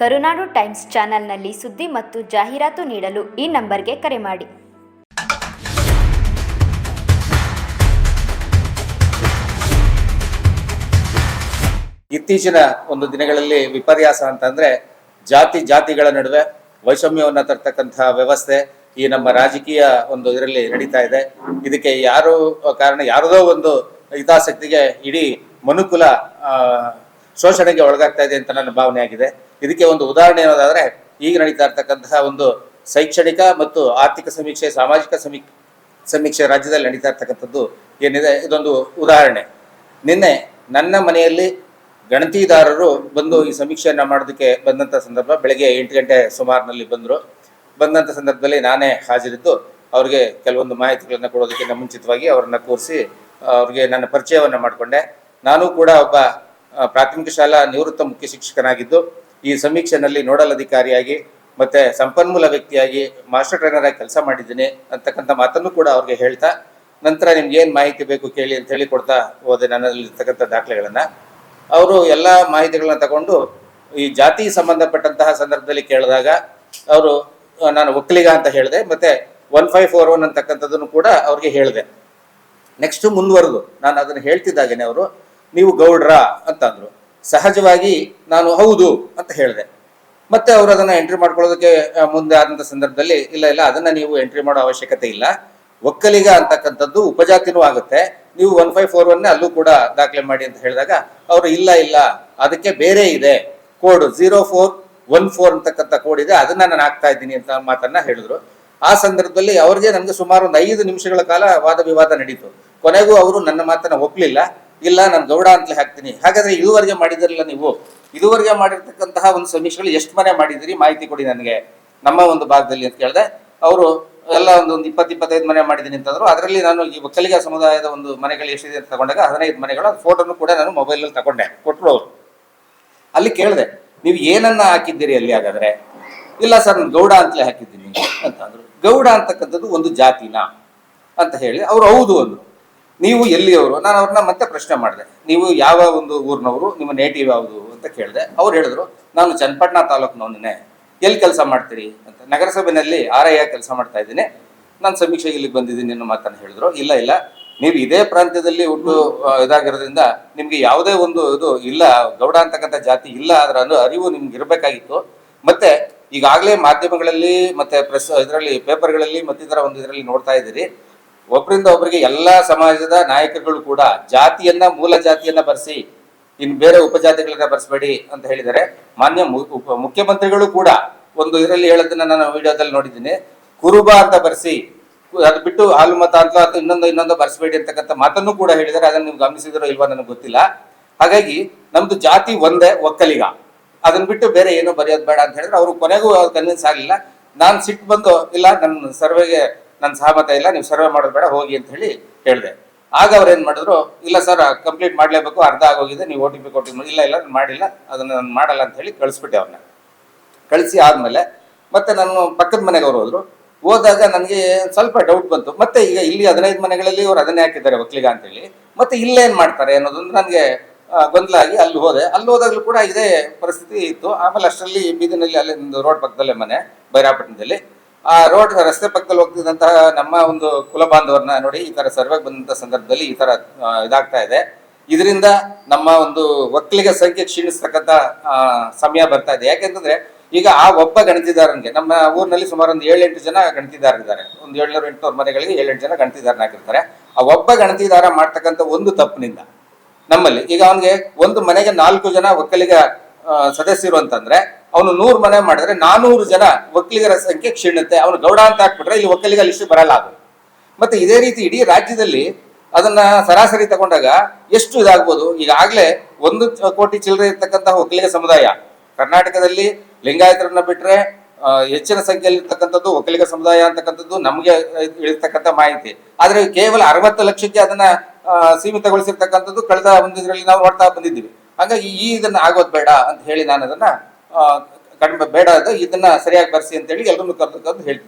ಕರುನಾಡು times ಚಾನೆಲ್ನಲ್ಲಿ ಸುದ್ದಿ ಮತ್ತು ಜಾಹೀರಾತು ನೀಡಲು ಈ ನಂಬರ್ಗೆ ಕರೆ ಮಾಡಿ. ಇತ್ತೀಚಿನ ಒಂದು ದಿನಗಳಲ್ಲಿ ವಿಪರ್ಯಾಸ ಅಂತಂದ್ರೆ ಜಾತಿ ಜಾತಿಗಳ ನಡುವೆ ವೈಷಮ್ಯವನ್ನು ತರ್ತಕ್ಕಂತಹ ವ್ಯವಸ್ಥೆ ಈ ನಮ್ಮ ರಾಜಕೀಯ ಒಂದು ಇದರಲ್ಲಿ ನಡೀತಾ ಇದೆ. ಇದಕ್ಕೆ ಯಾರು ಕಾರಣ, ಯಾರದೋ ಒಂದು ಹಿತಾಸಕ್ತಿಗೆ ಇಡೀ ಮನುಕುಲ ಶೋಷಣೆಗೆ ಒಳಗಾಗ್ತಾ ಇದೆ ಅಂತ ನನ್ನ ಭಾವನೆ ಆಗಿದೆ. ಇದಕ್ಕೆ ಒಂದು ಉದಾಹರಣೆ ಏನೋದಾದ್ರೆ ಈಗ ನಡೀತಾ ಇರ್ತಕ್ಕಂತಹ ಒಂದು ಶೈಕ್ಷಣಿಕ ಮತ್ತು ಆರ್ಥಿಕ ಸಮೀಕ್ಷೆ, ಸಾಮಾಜಿಕ ಸಮೀ, ಸಮೀಕ್ಷೆ ರಾಜ್ಯದಲ್ಲಿ ನಡೀತಾ ಇರ್ತಕ್ಕಂಥದ್ದು ಏನಿದೆ, ಇದೊಂದು ಉದಾಹರಣೆ. ನಿನ್ನೆ ನನ್ನ ಮನೆಯಲ್ಲಿ ಗಣತಿದಾರರು ಬಂದು ಈ ಸಮೀಕ್ಷೆಯನ್ನು ಮಾಡೋದಕ್ಕೆ ಬಂದಂತ ಸಂದರ್ಭ, ಬೆಳಗ್ಗೆ ಎಂಟು ಗಂಟೆ ಸುಮಾರಿನಲ್ಲಿ ಬಂದರು. ಬಂದಂತ ಸಂದರ್ಭದಲ್ಲಿ ನಾನೇ ಹಾಜರಿದ್ದು, ಅವ್ರಿಗೆ ಕೆಲವೊಂದು ಮಾಹಿತಿಗಳನ್ನು ಕೊಡೋದಕ್ಕಿಂತ ಮುಂಚಿತವಾಗಿ ಅವರನ್ನು ಕೂರಿಸಿ, ಅವ್ರಿಗೆ ನನ್ನ ಪರಿಚಯವನ್ನ ಮಾಡಿಕೊಂಡೆ. ನಾನು ಕೂಡ ಒಬ್ಬ ಪ್ರಾಥಮಿಕ ಶಾಲಾ ನಿವೃತ್ತ ಮುಖ್ಯ ಶಿಕ್ಷಕನಾಗಿದ್ದು ಈ ಸಮೀಕ್ಷೆನಲ್ಲಿ ನೋಡಲ್ ಅಧಿಕಾರಿಯಾಗಿ ಮತ್ತೆ ಸಂಪನ್ಮೂಲ ವ್ಯಕ್ತಿಯಾಗಿ ಮಾಸ್ಟರ್ ಟ್ರೈನರ್ ಆಗಿ ಕೆಲಸ ಮಾಡಿದ್ದೀನಿ ಅಂತಕ್ಕಂಥ ಮಾತನ್ನು ಕೂಡ ಅವ್ರಿಗೆ ಹೇಳ್ತಾ, ನಂತರ ನಿಮ್ಗೆ ಏನು ಮಾಹಿತಿ ಬೇಕು ಕೇಳಿ ಅಂತ ಹೇಳಿ ಕೊಡ್ತಾ ಹೋದೆ ನನ್ನಲ್ಲಿರ್ತಕ್ಕಂಥ ದಾಖಲೆಗಳನ್ನ. ಅವರು ಎಲ್ಲ ಮಾಹಿತಿಗಳನ್ನ ತಗೊಂಡು ಈ ಜಾತಿ ಸಂಬಂಧಪಟ್ಟಂತಹ ಸಂದರ್ಭದಲ್ಲಿ ಕೇಳಿದಾಗ ಅವರು, ನಾನು ಒಕ್ಕಲಿಗ ಅಂತ ಹೇಳಿದೆ, ಮತ್ತೆ ಒನ್ ಫೈವ್ ಫೋರ್ ಒನ್ ಅಂತಕ್ಕಂಥದ್ದನ್ನು ಕೂಡ ಅವ್ರಿಗೆ ಹೇಳಿದೆ. ನೆಕ್ಸ್ಟ್ ಮುಂದುವರೆದು, ನಾನು ಅದನ್ನು ಹೇಳ್ತಿದ್ದಾಗೇನೆ ಅವರು, ನೀವು ಗೌಡ್ರ ಅಂತಂದ್ರು. ಸಹಜವಾಗಿ ನಾನು ಹೌದು ಅಂತ ಹೇಳಿದೆ. ಮತ್ತೆ ಅವರು ಅದನ್ನ ಎಂಟ್ರಿ ಮಾಡ್ಕೊಳ್ಳೋದಕ್ಕೆ ಮುಂದೆ ಆದಂತ ಸಂದರ್ಭದಲ್ಲಿ ಇಲ್ಲ ಇಲ್ಲ, ಅದನ್ನ ನೀವು ಎಂಟ್ರಿ ಮಾಡೋ ಅವಶ್ಯಕತೆ ಇಲ್ಲ. ಒಕ್ಕಲಿಗ ಅಂತಕ್ಕಂಥದ್ದು ಉಪಜಾತಿನೂ ಆಗುತ್ತೆ. ನೀವು ಒನ್ ಫೈವ್ ಫೋರ್ ಒನ್ ಅಲ್ಲೂ ಕೂಡ ದಾಖಲೆ ಮಾಡಿ ಅಂತ ಹೇಳಿದಾಗ ಅವರು ಇಲ್ಲ ಇಲ್ಲ, ಅದಕ್ಕೆ ಬೇರೆ ಇದೆ. Code zero four one four ಅಂತಕ್ಕಂಥ ಕೋಡ್ ಇದೆ, ಅದನ್ನ ನಾನು ಹಾಕ್ತಾ ಇದ್ದೀನಿ ಅಂತ ಮಾತನ್ನ ಹೇಳಿದ್ರು. ಆ ಸಂದರ್ಭದಲ್ಲಿ ಅವ್ರಿಗೆ ನನಗೆ ಸುಮಾರು ಒಂದು ಐದು ನಿಮಿಷಗಳ ಕಾಲ ವಾದ ವಿವಾದ ನಡೀತು. ಕೊನೆಗೂ ಅವರು ನನ್ನ ಮಾತನ್ನ ಒಪ್ಲಿಲ್ಲ. ಇಲ್ಲ, ನಾನು ಗೌಡ ಅಂತಲೇ ಹಾಕ್ತೀನಿ. ಹಾಗಾದ್ರೆ ಇದುವರೆಗೆ ಮಾಡಿದಿರಲ್ಲ ನೀವು? ಇದುವರೆಗೆ ಮಾಡಿರ್ತಕ್ಕಂತಹ ಒಂದು ಸಮೀಕ್ಷೆಗಳು ಎಷ್ಟು ಮನೆ ಮಾಡಿದಿರಿ ಮಾಹಿತಿ ಕೊಡಿ ನನಗೆ. ನಮ್ಮ ಒಂದು ಭಾಗದಲ್ಲಿ ಅಂತ ಕೇಳಿದೆ. ಅವರು ಎಲ್ಲ ಒಂದು ಒಂದು ಇಪ್ಪತ್ತು, ಇಪ್ಪತ್ತೈದು ಮನೆ ಮಾಡಿದ್ದೀನಿ ಅಂತಂದ್ರು ಅದರಲ್ಲಿ ನಾನು ಈ ಒಕ್ಕಲಿಗ ಸಮುದಾಯದ ಒಂದು ಮನೆಗಳು ಎಷ್ಟಿದೆ ಅಂತ ತಗೊಂಡಾಗ ಹದಿನೈದು ಮನೆಗಳು. ಫೋಟೋನು ಕೂಡ ನಾನು ಮೊಬೈಲಲ್ಲಿ ತಗೊಂಡೆ. ಕೊಟ್ಟರು ಅವರು. ಅಲ್ಲಿ ಕೇಳಿದೆ, ನೀವು ಏನನ್ನ ಹಾಕಿದ್ದೀರಿ ಅಲ್ಲಿ ಹಾಗಾದ್ರೆ? ಇಲ್ಲ ಸರ್, ನಾನು ಗೌಡ ಅಂತಲೇ ಹಾಕಿದ್ದೀನಿ. ಅಂತಂದ್ರು ಗೌಡ ಅಂತಕ್ಕಂಥದ್ದು ಒಂದು ಜಾತಿನ ಅಂತ ಹೇಳಿ ಅವರು ಹೌದು ಅಂದ್ರು. ನೀವು ಎಲ್ಲಿಯವರು? ನಾನು ಅವ್ರನ್ನ ಮತ್ತೆ ಪ್ರಶ್ನೆ ಮಾಡಿದೆ. ನೀವು ಯಾವ ಒಂದು ಊರಿನವರು? ನಿಮ್ಮ ನೇಟಿವ್ ಯಾವುದು ಅಂತ ಕೇಳಿದೆ. ಅವ್ರು ಹೇಳಿದ್ರು, ನಾನು ಚನ್ನಪಟ್ಟಣ ತಾಲೂಕಿನವನೇ ಎಲ್ಲಿ ಕೆಲಸ ಮಾಡ್ತೀರಿ? ಅಂತ. ನಗರಸಭೆಯಲ್ಲಿ ಆರ್ ಐ ಕೆಲಸ ಮಾಡ್ತಾ ಇದ್ದೀನಿ. ನಾನು ಸಮೀಕ್ಷೆಗೆ ಇಲ್ಲಿಗೆ ಬಂದಿದ್ದೀನಿ ಅನ್ನೋ ಮಾತನ್ನು ಹೇಳಿದ್ರು. ಇಲ್ಲ ಇಲ್ಲ. ನೀವು ಇದೇ ಪ್ರಾಂತ್ಯದಲ್ಲಿ ಹುಟ್ಟು ಇದಾಗಿರೋದ್ರಿಂದ ನಿಮ್ಗೆ ಯಾವುದೇ ಒಂದು ಇದು ಇಲ್ಲ, ಗೌಡ ಅಂತಕ್ಕಂಥ ಜಾತಿ ಇಲ್ಲ ಅದರ ಅರಿವು ನಿಮ್ಗೆ ಇರಬೇಕಾಗಿತ್ತು. ಮತ್ತೆ ಈಗಾಗಲೇ ಮಾಧ್ಯಮಗಳಲ್ಲಿ, ಮತ್ತೆ ಪ್ರೆಸ್, ಇದರಲ್ಲಿ ಪೇಪರ್ಗಳಲ್ಲಿ ಮತ್ತಿತರ ಒಂದು ಇದರಲ್ಲಿ ನೋಡ್ತಾ ಇದ್ದೀರಿ. ಒಬ್ಬರಿಂದ ಒಬ್ಬರಿಗೆ ಎಲ್ಲಾ ಸಮಾಜದ ನಾಯಕರುಗಳು ಕೂಡ ಜಾತಿಯನ್ನ, ಮೂಲ ಜಾತಿಯನ್ನ ಬರೆಸಿ, ಇನ್ ಬೇರೆ ಉಪಜಾತಿಗಳನ್ನ ಬರೆಸಬೇಡಿ ಅಂತ ಹೇಳಿದರೆ ಮಾನ್ಯ ಮುಖ್ಯಮಂತ್ರಿಗಳು ಕೂಡ ಒಂದು ಇದರಲ್ಲಿ ಹೇಳೋದನ್ನ ನಾನು ವಿಡಿಯೋದಲ್ಲಿ ನೋಡಿದ್ದೀನಿ. ಕುರುಬ ಅಂತ ಬರ್ಸಿ ಅದು ಬಿಟ್ಟು ಹಾಲು ಮತ ಅಂತ ಅಥವಾ ಇನ್ನೊಂದು ಇನ್ನೊಂದು ಬರ್ಸಬೇಡಿ ಅಂತಕ್ಕಂಥ ಮಾತನ್ನು ಕೂಡ ಹೇಳಿದರೆ ಅದನ್ನು ನೀವು ಗಮನಿಸಿದಿರೋ ಇಲ್ವಾ ನನಗೆ ಗೊತ್ತಿಲ್ಲ. ಹಾಗಾಗಿ ನಮ್ದು ಜಾತಿ ಒಂದೇ, ಒಕ್ಕಲಿಗ. ಅದನ್ನ ಬಿಟ್ಟು ಬೇರೆ ಏನು ಬರೆಯೋದು ಬೇಡ ಅಂತ ಹೇಳಿದ್ರೆ ಅವರು ಕೊನೆಗೂ ಕನ್ವಿನ್ಸ್ ಆಗಲಿಲ್ಲ. ನಾನು ಸಿಟ್ಟು ಬಂದು, ಇಲ್ಲ ನನ್ನ ಸರ್ವೆಗೆ ನನ್ನ ಸಹಮತ ಇಲ್ಲ, ನೀವು ಸರ್ವೆ ಮಾಡೋದು ಬೇಡ, ಹೋಗಿ ಅಂತ ಹೇಳಿ ಹೇಳಿದೆ. ಆಗ ಅವ್ರು ಏನು ಮಾಡಿದ್ರು, ಇಲ್ಲ ಸರ್ ಕಂಪ್ಲೀಟ್ ಮಾಡಲೇಬೇಕು, ಅರ್ಧ ಆಗೋಗಿದೆ, ನೀವು ಓ ಟಿ ಪಿ ಕೊಟ್ಟಿದ್ದು ಇಲ್ಲ ಇಲ್ಲ, ನಾನು ಮಾಡಿಲ್ಲ, ಅದನ್ನು ನಾನು ಮಾಡಲ್ಲ ಅಂತ ಹೇಳಿ ಕಳಿಸ್ಬಿಟ್ಟೆ ಅವ್ರನ್ನ. ಕಳಿಸಿ ಆದಮೇಲೆ, ಮತ್ತೆ ನಾನು ಪಕ್ಕದ ಮನೆಗೆ ಅವ್ರು ಹೋದ್ರು. ಹೋದಾಗ ನನಗೆ ಸ್ವಲ್ಪ ಡೌಟ್ ಬಂತು. ಮತ್ತೆ ಈಗ ಇಲ್ಲಿ ಹದಿನೈದು ಮನೆಗಳಲ್ಲಿ ಅವ್ರು ಅದನ್ನೇ ಹಾಕಿದ್ದಾರೆ ಒಕ್ಕಲಿಗ ಅಂತೇಳಿ ಮತ್ತೆ ಇಲ್ಲೇನು ಮಾಡ್ತಾರೆ ಅನ್ನೋದೊಂದು ನನಗೆ ಗೊಂದಲ ಆಗಿ ಅಲ್ಲಿ ಹೋದೆ. ಅಲ್ಲಿ ಹೋದಾಗಲೂ ಕೂಡ ಇದೇ ಪರಿಸ್ಥಿತಿ ಇತ್ತು. ಆಮೇಲೆ ಅಷ್ಟರಲ್ಲಿ ಬೀದಿನಲ್ಲಿ ಅಲ್ಲಿ ರೋಡ್ ಪಕ್ಕದಲ್ಲೇ ಮನೆ, ಬೈರಾಪಟ್ಟಣದಲ್ಲಿ. ಆ, ರೋಡ್ ರಸ್ತೆ ಪಕ್ಕದಲ್ಲಿ ಹೋಗ್ತಿದ್ದಂತಹ ನಮ್ಮ ಒಂದು ಕುಲ ಬಾಂಧವರನ್ನ ನೋಡಿ ಈ ತರ ಸರ್ವೆಗೆ ಬಂದಂತ ಸಂದರ್ಭದಲ್ಲಿ ಈ ತರ ಇದಾಗ್ತಾ ಇದೆ. ಇದರಿಂದ ನಮ್ಮ ಒಂದು ಒಕ್ಕಲಿಗ ಸಂಖ್ಯೆ ಕ್ಷೀಣಿಸ್ತಕ್ಕಂಥ ಸಮಯ ಬರ್ತಾ ಇದೆ. ಯಾಕೆಂತಂದ್ರೆ ಈಗ ಆ ಒಬ್ಬ ಗಣತಿದಾರನಿಗೆ ನಮ್ಮ ಊರಿನಲ್ಲಿ ಸುಮಾರು ಒಂದು ಏಳೆಂಟು ಜನ ಗಣತಿದಾರರಿದ್ದಾರೆ ಒಂದು ಏಳ್ನೂರು ಎಂಟುನೂರು ಮನೆಗಳಿಗೆ ಏಳೆಂಟು ಜನ ಗಣತಿದಾರನ ಹಾಕಿರ್ತಾರೆ ಆ ಒಬ್ಬ ಗಣತಿದಾರ ಮಾಡ್ತಕ್ಕಂಥ ಒಂದು ತಪ್ಪಿನಿಂದ ನಮ್ಮಲ್ಲಿ, ಈಗ ಅವನಿಗೆ ಒಂದು ಮನೆಗೆ ನಾಲ್ಕು ಜನ ಒಕ್ಕಲಿಗ ಸದಸ್ಯರು ಅಂತಂದ್ರೆ ಅವನು ನೂರು ಮನೆ ಮಾಡಿದ್ರೆ ನಾನೂರು ಜನ ಒಕ್ಕಲಿಗರ ಸಂಖ್ಯೆ ಕ್ಷೀಣತೆ ಅವನು ಗೌಡ ಅಂತ ಹಾಕ್ಬಿಟ್ರೆ ಇಲ್ಲಿ ಒಕ್ಕಲಿಗ ಲಿಸ್ಟ್ ಬರಲ್ಲ ಅದು. ಮತ್ತೆ ಇದೇ ರೀತಿ ಇಡೀ ರಾಜ್ಯದಲ್ಲಿ ಅದನ್ನ ಸರಾಸರಿ ತಗೊಂಡಾಗ ಎಷ್ಟು ಇದಾಗ್ಬೋದು? ಈಗಾಗಲೇ ಒಂದು ಕೋಟಿ ಚಿಲ್ಲರೆ ಇರ್ತಕ್ಕಂತಹ ಒಕ್ಕಲಿಗ ಸಮುದಾಯ. ಕರ್ನಾಟಕದಲ್ಲಿ ಲಿಂಗಾಯತರನ್ನ ಬಿಟ್ರೆ ಹೆಚ್ಚಿನ ಸಂಖ್ಯೆಯಲ್ಲಿ ಇರ್ತಕ್ಕಂಥದ್ದು ಒಕ್ಕಲಿಗ ಸಮುದಾಯ ಅಂತಕ್ಕಂಥದ್ದು ನಮಗೆ ಇರ್ತಕ್ಕಂಥ ಮಾಹಿತಿ. ಆದ್ರೆ ಕೇವಲ ಅರವತ್ತು ಲಕ್ಷಕ್ಕೆ ಅದನ್ನ ಸೀಮಿತಗೊಳಿಸಿರ್ತಕ್ಕಂಥದ್ದು ಕಳೆದ ಒಂದು ಇದರಲ್ಲಿ ನಾವು ನೋಡ್ತಾ ಬಂದಿದ್ದೀವಿ. ಹಾಗಾಗಿ ಈ ಇದನ್ನ ಆಗೋದ್ ಬೇಡ ಅಂತ ಹೇಳಿ ನಾನು ಅದನ್ನ ಕಡಿಮೆ ಬೇಡ ಅದು ಇದನ್ನ ಸರಿಯಾಗಿ ಬರ್ಸಿ ಅಂತ ಹೇಳಿ ಎಲ್ಲರನ್ನು ಕರೆದು ಹೇಳ್ತೀನಿ